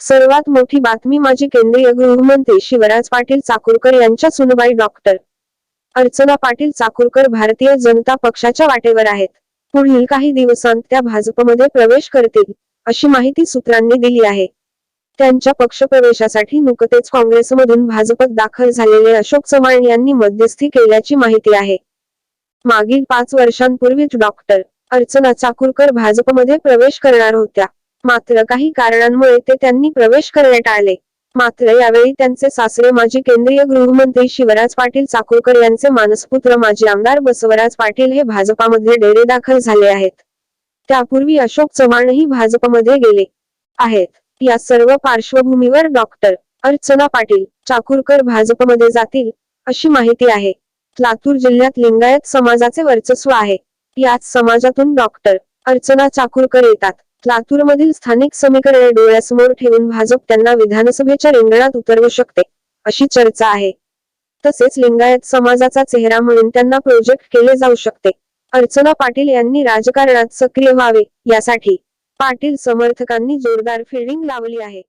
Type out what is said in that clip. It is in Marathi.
सर्वात मोठी बातमी माजी केंद्रीय गृहमंत्री शिवराज पाटील चाकूरकर यांच्या सुनबाई डॉक्टर. अर्चना पाटील चाकूरकर भारतीय जनता पक्षाच्या वाटेवर आहेत. पुढील काही दिवसांत त्या भाजपमध्ये प्रवेश करतील अशी माहिती सूत्रांनी दिली आहे. त्यांच्या पक्षप्रवेशासाठी नुकतेच काँग्रेसमधून भाजपत दाखल झालेले अशोक चव्हाण यांनी मध्यस्थी केल्याची माहिती आहे. मागील पाच वर्षांपूर्वीच डॉक्टर अर्चना चाकूरकर भाजपमध्ये प्रवेश करणार होत्या. मात्र काही कारणांमुळे ते त्यांनी प्रवेश करणे टाळले मात्र यावेळी त्यांचे सासरे माजी केंद्रीय गृहमंत्री शिवराज पाटील चाकूरकर यांचे मानसपुत्र माजी आमदार बसवराज पाटील हे भाजपामध्ये डेरे दाखल झाले आहेत. त्यापूर्वी अशोक चव्हाणही भाजपमध्ये गेले आहेत. या सर्व पार्श्वभूमीवर डॉक्टर अर्चना पाटील चाकूरकर भाजपमध्ये जातील अशी माहिती आहे. लातूर जिल्ह्यात लिंगायत समाजाचे वर्चस्व आहे. याच समाजातून डॉक्टर अर्चना चाकूरकर येतात. लातूरमधील स्थानिक समीकरणे डोळ्यासमोर ठेवून भाजप त्यांना विधानसभेच्या रिंगणात उतरवू शकते अशी चर्चा आहे. तसेच लिंगायत समाजाचा चेहरा म्हणून त्यांना प्रोजेक्ट केले जाऊ शकते. अर्चना पाटील यांनी राजकारणात सक्रिय व्हावे यासाठी पाटील समर्थकांनी जोरदार फिल्डिंग लावली आहे.